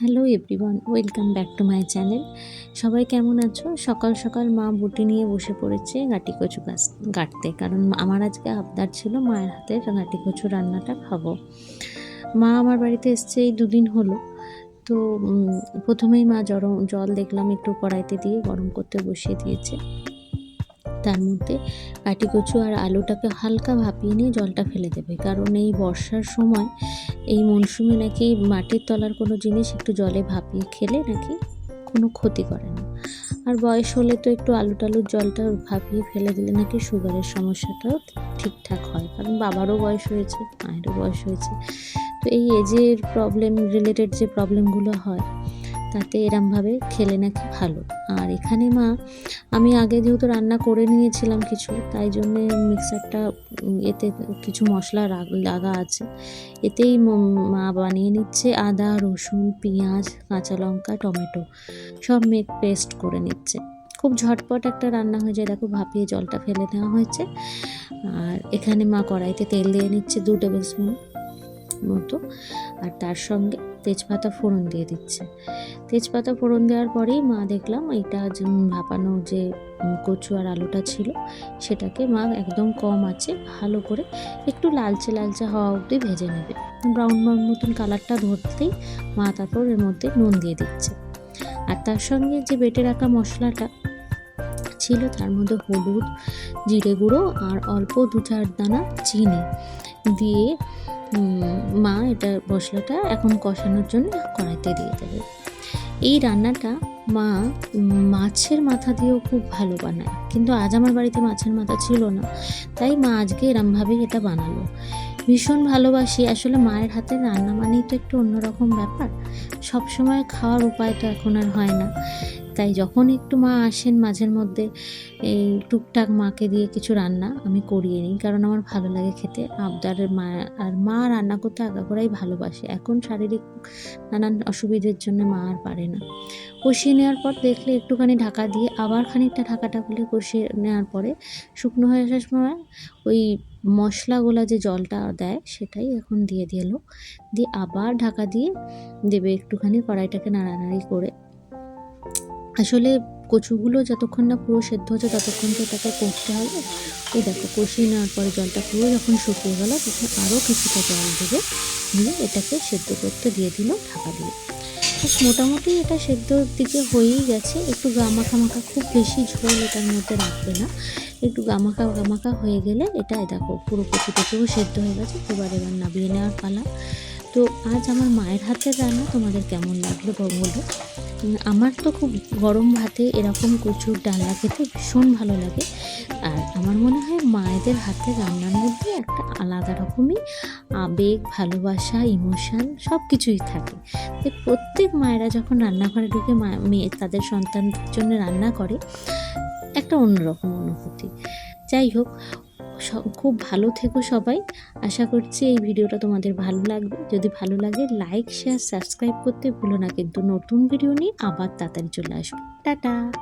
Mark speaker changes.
Speaker 1: Hello everyone, welcome back to my channel. সবাই কেমন আছো? সকাল সকাল মা বুটি নিয়ে বসে পড়েছে গাটি কচু গাছ গাঁটতে, কারণ আমার আজকে আবদার ছিল মায়ের হাতের গাটি কচু রান্নাটা খাব। মা আমার বাড়িতে এসছে এই দুদিন হলো, তো প্রথমেই মা জল দেখলাম একটু কড়াইতে দিয়ে গরম করতে বসিয়ে দিয়েছে। তার মধ্যে কাটি কচু আর আলুটাকে হালকা ভাপিয়ে নিয়ে জলটা ফেলে দেবে। কারণ এই বর্ষার সময় এই মরশুমে নাকি মাটির তলার কোনো জিনিস একটু জলে ভাপিয়ে খেলে নাকি কোনো ক্ষতি করে না। আর বয়স হলে তো একটু আলু টালুর জলটা ভাপিয়ে ফেলে দিলে নাকি সুগারের সমস্যাটাও ঠিকঠাক হয়। কারণ বাবারও বয়স হয়েছে, মায়েরও বয়স হয়েছে। তো এই এজের প্রবলেম রিলেটেড যে প্রবলেমগুলো হয় তাতে এরমভাবে খেলে নাকি ভালো। আর এখানে মা, আমি আগে যেহেতু রান্না করে নিয়েছিলাম কিছু, তাই জন্যে মিক্সারটা, এতে কিছু মশলা লাগা আছে। এতেই মা বানিয়ে নিচ্ছে আদা, রসুন, পেঁয়াজ, কাঁচা লঙ্কা, টমেটো, সব মেক পেস্ট করে নিচ্ছে। খুব ঝটপট একটা রান্না হয়ে যায়। দেখো ভাপিয়ে জলটা ফেলে দেওয়া হয়েছে। আর এখানে মা কড়াইতে তেল দিয়ে নিচ্ছে দু টেবিল স্পুন মতো। আর তার সঙ্গে তেজপাতা ফোড়ন দিয়ে দিচ্ছে। তেজপাতা ফোড়ন দেওয়ার পরেই মা দেখলাম এটা ভাপানো যে কচু আর আলুটা ছিল, সেটাকে মা একদম কম আছে, ভালো করে একটু লালচে লালচে হওয়া অবধি ভেজে নেবে। ব্রাউন ব্রাউন মতন কালারটা ধরতেই মা তারপর এর মধ্যে নুন দিয়ে দিচ্ছে। আর তার সঙ্গে যে বেটে রাখা মশলাটা ছিল, তার মধ্যে হলুদ, জিরে গুঁড়ো আর অল্প দু চার দানা চিনি দিয়ে মা এটা মশলাটা এখন কষানোর জন্য কড়াইতে দিয়ে দেবে। এই রান্নাটা মা মাছের মাথা দিয়েও খুব ভালো বানায়। কিন্তু আজ আমার বাড়িতে মাছের মাথা ছিল না, তাই মা আজকে এরমভাবেই এটা বানালো। ভীষণ ভালোবাসি, আসলে মায়ের হাতের রান্না মানেই তো একটু অন্যরকম ব্যাপার। সব সময় খাওয়ার উপায় তো এখন আর হয় না। তাই যখন একটু মা আসেন মাঝের মধ্যে, এই টুকটাক মাকে দিয়ে কিছু রান্না আমি করিয়ে নিই, কারণ আমার ভালো লাগে খেতে। আবদারের মা, আর মা রান্না করতে আগাগোড়াই ভালোবাসে। এখন শারীরিক নানান অসুবিধের জন্য মা আর পারে না। কষিয়ে নেওয়ার পর দেখলে একটুখানি ঢাকা দিয়ে আবার খানিকটা ঢাকাটা খুলে কষিয়ে নেওয়ার পরে শুকনো হয়ে আসার সময় ওই মশলাগুলো যে জলটা দেয় সেটাই এখন দিয়ে দিল দিয়ে আবার ঢাকা দিয়ে দেবে একটুখানি কড়াইটাকে নাড়ানাড়ি করে। আসলে কচুগুলো যতক্ষণ না পুরো সেদ্ধ হচ্ছে, ততক্ষণ তো এটাকে কষতে হবে। ওই দেখো, কষিয়ে নেওয়ার পরে জলটা পুরো যখন শুকিয়ে গেল, তখন আরও কিছুটা জল দেবে দিয়ে এটাকে সেদ্ধ করতে দিয়ে দিল, ঢাকা দিয়ে। মোটামুটি এটা সেদ্ধর দিকে হয়েই গেছে। একটু গামাখা মাখা, খুব বেশি ঝোল এটার মধ্যে রাখবে না। একটু গামাখা গামাখা হয়ে গেলে এটা দেখো, পুরো কচু কচুও সেদ্ধ হয়ে গেছে। এবার এবার নামিয়ে নেওয়ার পালা। তো আজ আমার মায়ের হাতের রান্না, তোমাদের কেমন লাগল বলো। আমার তো খুব গরম ভাতে এরকম কচুর ডালনা খেতে ভীষণ ভালো লাগে। আর আমার মনে হয় মায়েদের হাতের রান্নার মধ্যে একটা আলাদা রকমই আবেগ, ভালোবাসা ইমোশান সব কিছুই থাকে। তো প্রত্যেক মায়েরা যখন রান্নাঘরে ঢুকে মেয়ে তাদের সন্তানদের জন্য রান্না করে, একটা অন্যরকম অনুভূতি। যাই হোক খুব ভালো থেকো সবাই। আশা করছি এই ভিডিওটা তোমাদের ভালো লাগবে। যদি ভালো লাগে লাইক শেয়ার সাবস্ক্রাইব করতে ভুলো না। কিন্তু নতুন ভিডিও নিয়ে আবার তাড়াতাড়ি চলে আসব। টাটা!